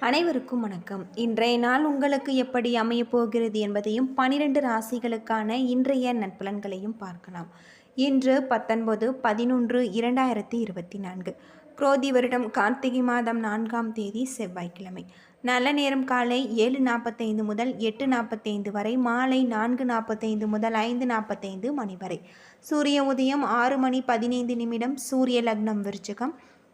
அனைவருக்கும் வணக்கம். இன்றைய நாள் உங்களுக்கு எப்படி அமையப் போகிறது என்பதையும் பனிரெண்டு ராசிகளுக்கான இன்றைய நட்பலன்களையும் பார்க்கலாம். இன்று பத்தொன்பது பதினொன்று இரண்டாயிரத்தி இருபத்தி நான்கு. குரோதி வருடம் கார்த்திகை மாதம் நான்காம் தேதி செவ்வாய்க்கிழமை. நல்ல நேரம் காலை ஏழு நாற்பத்தைந்து முதல் எட்டு நாற்பத்தைந்து வரை மாலை நான்கு நாற்பத்தைந்து முதல் ஐந்து நாற்பத்தைந்து மணி வரை. சூரிய உதயம் ஆறு மணி பதினைந்து நிமிடம் சூரிய லக்னம் விருச்சிகம்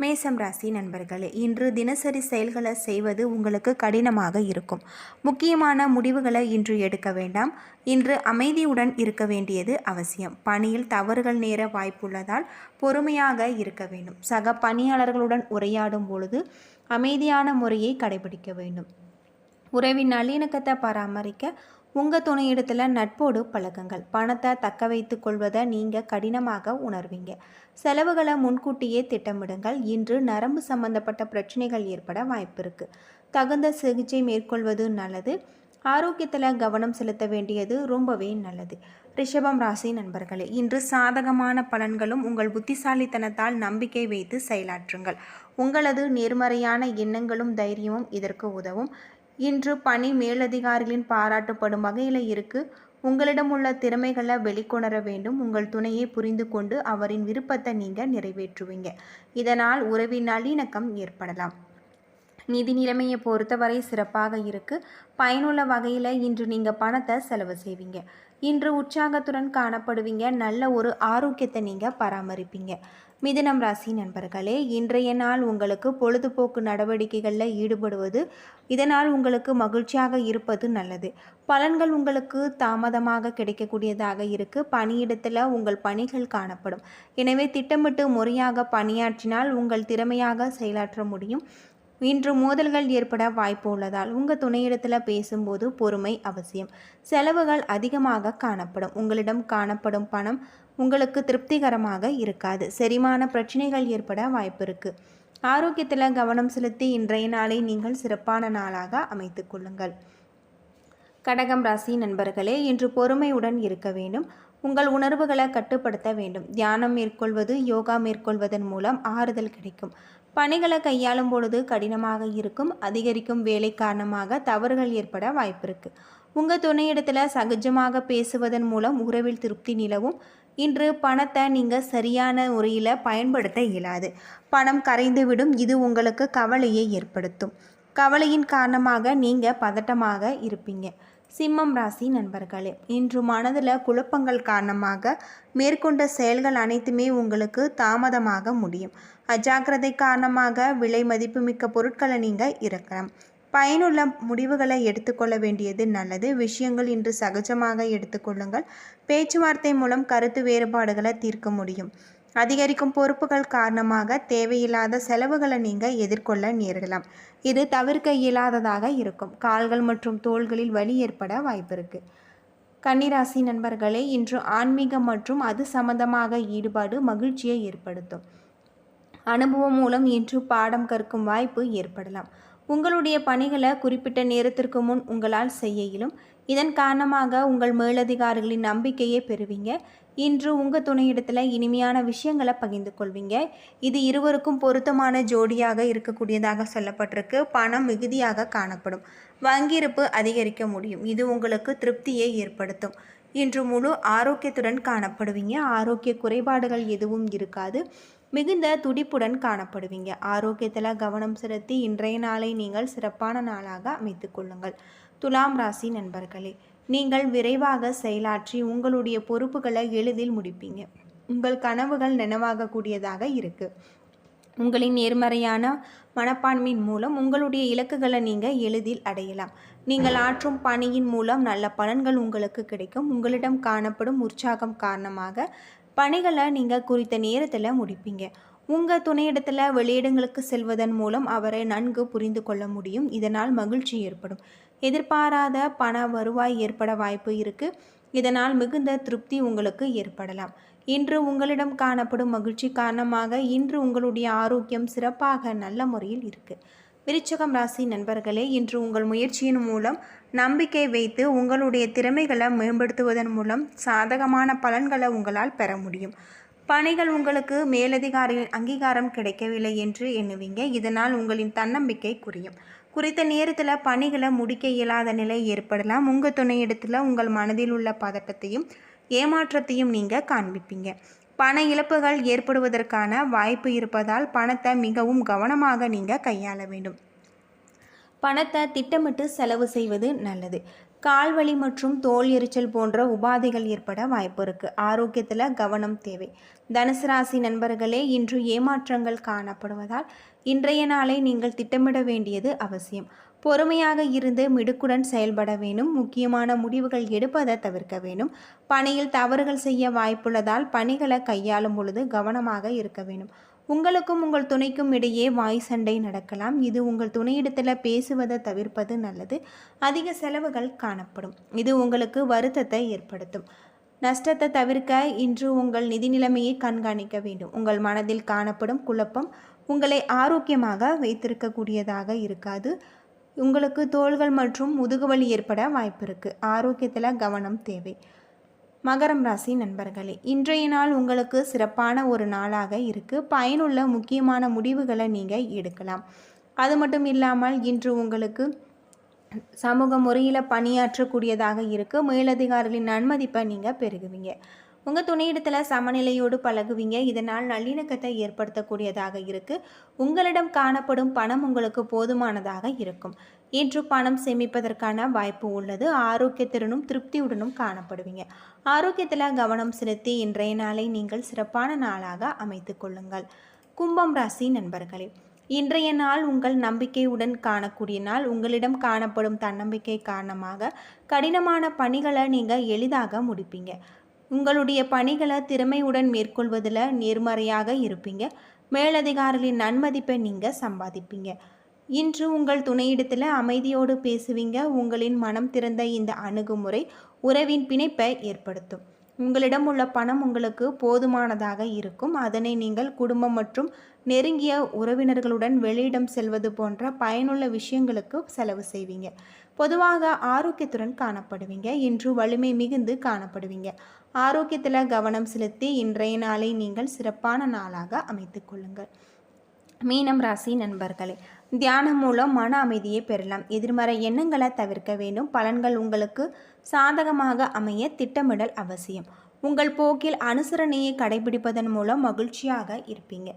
மேசம் ராசி நண்பர்களே இன்று தினசரி செயல்களை செய்வது உங்களுக்கு கடினமாக இருக்கும். முக்கியமான முடிவுகளை இன்று எடுக்க வேண்டாம். இன்று அமைதியுடன் இருக்க வேண்டியது அவசியம். பணியில் தவறுகள் நேர வாய்ப்புள்ளதால் பொறுமையாக இருக்க வேண்டும். சக பணியாளர்களுடன் உரையாடும் பொழுது அமைதியான முறையை கடைபிடிக்க வேண்டும். உறவின் நல்லிணக்கத்தை பராமரிக்க உங்கள் துணையிடத்தில் நட்போடு பழக்கங்கள் பணத்தை தக்க வைத்து கொள்வதை நீங்கள் கடினமாக உணர்வீங்க. செலவுகளை முன்கூட்டியே திட்டமிடுங்கள். இன்று நரம்பு சம்பந்தப்பட்ட பிரச்சனைகள் ஏற்பட வாய்ப்பு இருக்குது தகுந்த சிகிச்சை மேற்கொள்வது நல்லது. ஆரோக்கியத்தில் கவனம் செலுத்த வேண்டியது ரொம்பவே நல்லது. ரிஷபம் ராசி நண்பர்களே இன்று சாதகமான பலன்களும் உங்கள் புத்திசாலித்தனத்தால் நம்பிக்கை வைத்து செயலாற்றுங்கள். உங்களது நேர்மறையான எண்ணங்களும் தைரியமும் இதற்கு உதவும். இன்று பணி மேலதிகாரிகளின் பாராட்டப்படும் வகையில் இருக்குது உங்களிடம் உள்ள திறமைகளை வெளிக்கொணர வேண்டும். உங்கள் துணையை புரிந்து கொண்டு அவரின் விருப்பத்தை நீங்கள் நிறைவேற்றுவீங்க. இதனால் உறவின் நல்லிணக்கம் ஏற்படலாம். நிதி நிலைமையை பொறுத்தவரை சிறப்பாக இருக்குது பயனுள்ள வகையில் இன்று நீங்கள் பணத்தை செலவு செய்வீங்க. இன்று உற்சாகத்துடன் காணப்படுவீங்க. நல்ல ஒரு ஆரோக்கியத்தை நீங்கள் பராமரிப்பீங்க. மிதுனம் ராசி நண்பர்களே இன்றைய நாள் உங்களுக்கு பொழுதுபோக்கு நடவடிக்கைகளில் ஈடுபடுவது இதனால் உங்களுக்கு மகிழ்ச்சியாக இருப்பது நல்லது. பலன்கள் உங்களுக்கு தாமதமாக கிடைக்கக்கூடியதாக இருக்குது பணியிடத்தில் உங்கள் பணிகள் காணப்படும். எனவே திட்டமிட்டு முறையாக பணியாற்றினால் உங்கள் திறமையாக செயலாற்ற முடியும். இன்று மோதல்கள் ஏற்பட வாய்ப்பு உள்ளதால் உங்கள் துணையிடத்தில் பேசும்போது பொறுமை அவசியம். செலவுகள் அதிகமாக காணப்படும். உங்களிடம் காணப்படும் பணம் உங்களுக்கு திருப்திகரமாக இருக்காது. செரிமான பிரச்சனைகள் ஏற்பட வாய்ப்பு இருக்குது ஆரோக்கியத்தில் கவனம் செலுத்தி இன்றைய நாளை நீங்கள் சிறப்பான நாளாக அமைத்து கொள்ளுங்கள். கடகம் ராசி நண்பர்களே இன்று பொறுமையுடன் இருக்க வேண்டும். உங்கள் உணர்வுகளை கட்டுப்படுத்த வேண்டும். தியானம் மேற்கொள்வது யோகா மேற்கொள்வதன் மூலம் ஆறுதல் கிடைக்கும். பணிகளை கையாளும் பொழுது கடினமாக இருக்கும். அதிகரிக்கும் வேலை காரணமாக தவறுகள் ஏற்பட வாய்ப்பிருக்கு உங்கள் துணையிடத்தில் சகஜமாக பேசுவதன் மூலம் உறவில் திருப்தி நிலவும். இன்று பணத்தை நீங்கள் சரியான முறையில் பயன்படுத்த இயலாது. பணம் கரைந்துவிடும். இது உங்களுக்கு கவலையை ஏற்படுத்தும். கவலையின் காரணமாக நீங்கள் பதட்டமாக இருப்பீங்க. சிம்மம் ராசி நண்பர்களே இன்று மனதில் குழப்பங்கள் காரணமாக மேற்கொண்ட செயல்கள் அனைத்துமே உங்களுக்கு தாமதமாக முடியும். அஜாக்கிரதை காரணமாக விலை மதிப்புமிக்க பொருட்களை நீங்கள் இறக்கலாம். பயனுள்ள முடிவுகளை எடுத்துக்கொள்ள வேண்டியது நல்லது. விஷயங்கள் இன்று சகஜமாக எடுத்துக்கொள்ளுங்கள். பேச்சுவார்த்தை மூலம் கருத்து வேறுபாடுகளை தீர்க்க முடியும். அதிகரிக்கும் பொறுப்புகள் காரணமாக தேவையில்லாத செலவுகளை நீங்கள் எதிர்கொள்ள நேரிடலாம். இது தவிர்க்க இயலாததாக இருக்கும். கால்கள் மற்றும் தோள்களில் வலி ஏற்பட வாய்ப்பு இருக்குது கன்னிராசி நண்பர்களே இன்று ஆன்மீகம் மற்றும் அது சம்பந்தமாக ஈடுபாடு மகிழ்ச்சியை ஏற்படுத்தும். அனுபவம் மூலம் இன்று பாடம் கற்கும் வாய்ப்பு ஏற்படலாம். உங்களுடைய பணிகளை குறிப்பிட்ட நேரத்திற்கு முன் உங்களால் செய்ய இயலும். இதன் காரணமாக உங்கள் மேலதிகாரிகளின் நம்பிக்கையை பெறுவீங்க. இன்று உங்கள் துணையிடத்தில் இனிமையான விஷயங்களை பகிர்ந்து கொள்வீங்க. இது இருவருக்கும் பொருத்தமான ஜோடியாக இருக்கக்கூடியதாக சொல்லப்பட்டிருக்கு. பணம் மிகுதியாக காணப்படும். வங்கியிருப்பு அதிகரிக்க முடியும். இது உங்களுக்கு திருப்தியை ஏற்படுத்தும். இன்று முழு ஆரோக்கியத்துடன் காணப்படுவீங்க. ஆரோக்கிய குறைபாடுகள் எதுவும் இருக்காது. மிகுந்த துடிப்புடன் காணப்படுவீங்க. ஆரோக்கியத்தில் கவனம் செலுத்தி இன்றைய நாளை நீங்கள் சிறப்பான நாளாக அமைத்து கொள்ளுங்கள். துலாம் ராசி நண்பர்களே நீங்கள் விரைவாக செயலாற்றி உங்களுடைய பொறுப்புகளை எளிதில் முடிப்பீங்க. உங்கள் கனவுகள் நினைவாகக்கூடியதாக இருக்குது உங்களின் நேர்மறையான மனப்பான்மையின் மூலம் உங்களுடைய இலக்குகளை நீங்கள் எளிதில் அடையலாம். நீங்கள் ஆற்றும் பணியின் மூலம் நல்ல பலன்கள் உங்களுக்கு கிடைக்கும். உங்களிடம் காணப்படும் உற்சாகம் காரணமாக பணிகளை நீங்கள் குறித்த நேரத்தில் முடிப்பீங்க. உங்கள் துணையிடத்தில் வெளியிடங்களுக்கு செல்வதன் மூலம் அவரை நன்கு புரிந்து கொள்ள முடியும். இதனால் மகிழ்ச்சி ஏற்படும். எதிர்பாராத பண வருவாய் ஏற்பட வாய்ப்பு இருக்குது இதனால் மிகுந்த திருப்தி உங்களுக்கு ஏற்படலாம். இன்று உங்களிடம் காணப்படும் மகிழ்ச்சி காரணமாக இன்று உங்களுடைய ஆரோக்கியம் சிறப்பாக நல்ல முறையில் இருக்குது விருச்சகம் ராசி நண்பர்களே இன்று உங்கள் முயற்சியின் மூலம் நம்பிக்கை வைத்து உங்களுடைய திறமைகளை மேம்படுத்துவதன் மூலம் சாதகமான பலன்களை உங்களால் பெற முடியும். பணிகள் உங்களுக்கு மேலதிகாரியின் அங்கீகாரம் கிடைக்கவில்லை என்று எண்ணுவீங்க. இதனால் உங்களின் தன்னம்பிக்கை குறையும். குறித்த நேரத்தில் பணிகளை முடிக்க இயலாத நிலை ஏற்படலாம். உங்கள் துணையிடத்தில் உங்கள் மனதில் உள்ள பதட்டத்தையும் ஏமாற்றத்தையும் நீங்கள் காண்பிப்பீங்க. பண இழப்புகள் ஏற்படுவதற்கான வாய்ப்பு இருப்பதால் பணத்தை மிகவும் கவனமாக நீங்கள் கையாள வேண்டும். பணத்தை திட்டமிட்டு செலவு செய்வது நல்லது. கால்வலி மற்றும் தோல் எரிச்சல் போன்ற உபாதைகள் ஏற்பட வாய்ப்பு இருக்குது ஆரோக்கியத்தில் கவனம் தேவை. தனுசு ராசி நண்பர்களே இன்று ஏமாற்றங்கள் காணப்படுவதால் இன்றைய நாளை நீங்கள் திட்டமிட வேண்டியது அவசியம். பொறுமையாக இருந்து மிடுக்குடன் செயல்பட வேணும். முக்கியமான முடிவுகள் எடுப்பதை தவிர்க்க வேணும். பணியில் தவறுகள் செய்ய வாய்ப்புள்ளதால் பணிகளை கையாளும் பொழுது கவனமாக இருக்க வேண்டும் உங்களுக்கும் உங்கள் துணைக்கும் இடையே வாய் சண்டை நடக்கலாம். இது உங்கள் துணையிடத்தில் பேசுவதை தவிர்ப்பது நல்லது. அதிக செலவுகள் காணப்படும். இது உங்களுக்கு வருத்தத்தை ஏற்படுத்தும். நஷ்டத்தை தவிர்க்க இன்று உங்கள் நிதி நிலைமையை கண்காணிக்க வேண்டும். உங்கள் மனதில் காணப்படும் குழப்பம் உங்களை ஆரோக்கியமாக வைத்திருக்கக்கூடியதாக இருக்காது. உங்களுக்கு தோள்கள் மற்றும் முதுகுவலி ஏற்பட வாய்ப்பு இருக்குது ஆரோக்கியத்தில் கவனம் தேவை. மகரம் ராசி நண்பர்களே இன்றைய நாள் உங்களுக்கு சிறப்பான ஒரு நாளாக இருக்குது பயனுள்ள முக்கியமான முடிவுகளை நீங்கள் எடுக்கலாம். அது மட்டும் இல்லாமல் இன்று உங்களுக்கு சமூக முறையில் பணியாற்றக்கூடியதாக இருக்குது மேலதிகாரிகளின் நன்மதிப்பை நீங்கள் பெருகுவீங்க உங்கள் துணையிடத்தில் சமநிலையோடு பழகுவீங்க. இதனால் நல்லிணக்கத்தை ஏற்படுத்தக்கூடியதாக இருக்குது உங்களிடம் காணப்படும் பணம் உங்களுக்கு போதுமானதாக இருக்கும். இன்று பணம் சேமிப்பதற்கான வாய்ப்பு உள்ளது. ஆரோக்கியத்திறனும் திருப்தியுடனும் காணப்படுவீங்க. ஆரோக்கியத்தில் கவனம் செலுத்தி இன்றைய நாளை நீங்கள் சிறப்பான நாளாக அமைத்து கொள்ளுங்கள். கும்பம் ராசி நண்பர்களே இன்றைய நாள் உங்கள் நம்பிக்கையுடன் காணக்கூடிய நாள். உங்களிடம் காணப்படும் தன்னம்பிக்கை காரணமாக கடினமான பணிகளை நீங்கள் எளிதாக முடிப்பீங்க. உங்களுடைய பணிகளை திறமையுடன் மேற்கொள்வதில் நேர்மறையாக இருப்பீங்க. மேலதிகாரிகளின் நன்மதிப்பை நீங்கள் சம்பாதிப்பீங்க. இன்று உங்கள் துணையிடத்தில் அமைதியோடு பேசுவீங்க. உங்களின் மனம் திறந்த இந்த அணுகுமுறை உறவின் பிணைப்பை ஏற்படுத்தும். உங்களிடம் உள்ள பணம் உங்களுக்கு போதுமானதாக இருக்கும். அதனை நீங்கள் குடும்பம் மற்றும் நெருங்கிய உறவினர்களுடன் வெளியிடம் செல்வது போன்ற பயனுள்ள விஷயங்களுக்கு செலவு செய்வீங்க. பொதுவாக ஆரோக்கியத்துடன் காணப்படுவீங்க. இன்று வலிமை மிகுந்து காணப்படுவீங்க. ஆரோக்கியத்தில் கவனம் செலுத்தி இன்றைய நாளை நீங்கள் சிறப்பான நாளாக அமைத்து கொள்ளுங்கள். மீனம் ராசி நண்பர்களே தியானம் மூலம் மன அமைதியை பெறலாம். எதிர்மறை எண்ணங்களை தவிர்க்க வேண்டும். பலன்கள் உங்களுக்கு சாதகமாக அமைய திட்டமிடல் அவசியம். உங்கள் போக்கில் அனுசரணையை கடைபிடிப்பதன் மூலம் மகிழ்ச்சியாக இருப்பீங்க.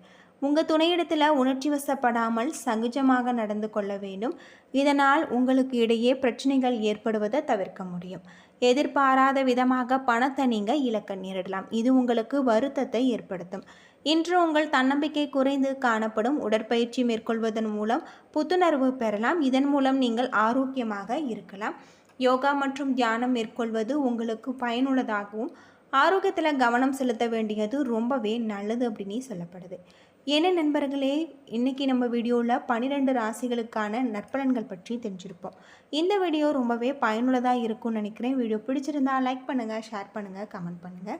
உங்கள் துணையிடத்தில் உணர்ச்சி வசப்படாமல் சகஜமாக நடந்து கொள்ள வேண்டும். இதனால் உங்களுக்கு இடையே பிரச்சனைகள் ஏற்படுவதை தவிர்க்க முடியும். எதிர்பாராத விதமாக பணத்தை நீங்கள் இழக்க நேரிடலாம். இது உங்களுக்கு வருத்தத்தை ஏற்படுத்தும். இன்று உங்கள் தன்னம்பிக்கை குறைந்து காணப்படும். உடற்பயிற்சி மேற்கொள்வதன் மூலம் புத்துணர்வு பெறலாம். இதன் மூலம் நீங்கள் ஆரோக்கியமாக இருக்கலாம். யோகா மற்றும் தியானம் மேற்கொள்வது உங்களுக்கு பயனுள்ளதாகவும் ஆரோக்கியத்தில் கவனம் செலுத்த வேண்டியது ரொம்பவே நல்லது அப்படின்னு சொல்லப்படுது. என்ன நண்பர்களே இன்றைக்கி நம்ம வீடியோவில் பன்னிரெண்டு ராசிகளுக்கான நற்பலன்கள் பற்றி தெரிஞ்சிருப்போம். இந்த வீடியோ ரொம்பவே பயனுள்ளதாக இருக்கும்னு நினைக்கிறேன். வீடியோ பிடிச்சிருந்தா லைக் பண்ணுங்கள் ஷேர் பண்ணுங்கள் கமெண்ட் பண்ணுங்கள்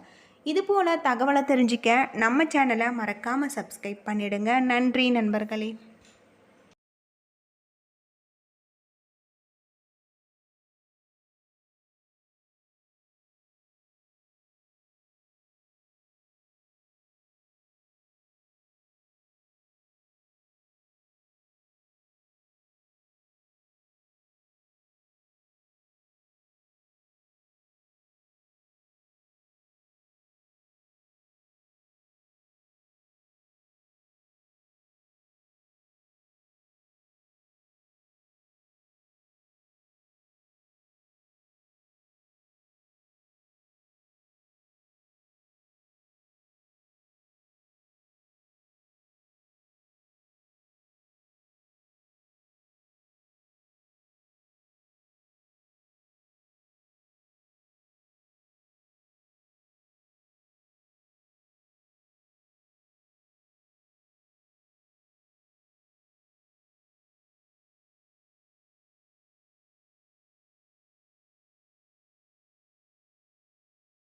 இது போல் தகவலை தெரிஞ்சிக்க நம்ம சேனலை மறக்காமல் சப்ஸ்கிரைப் பண்ணிவிடுங்க நன்றி நண்பர்களே.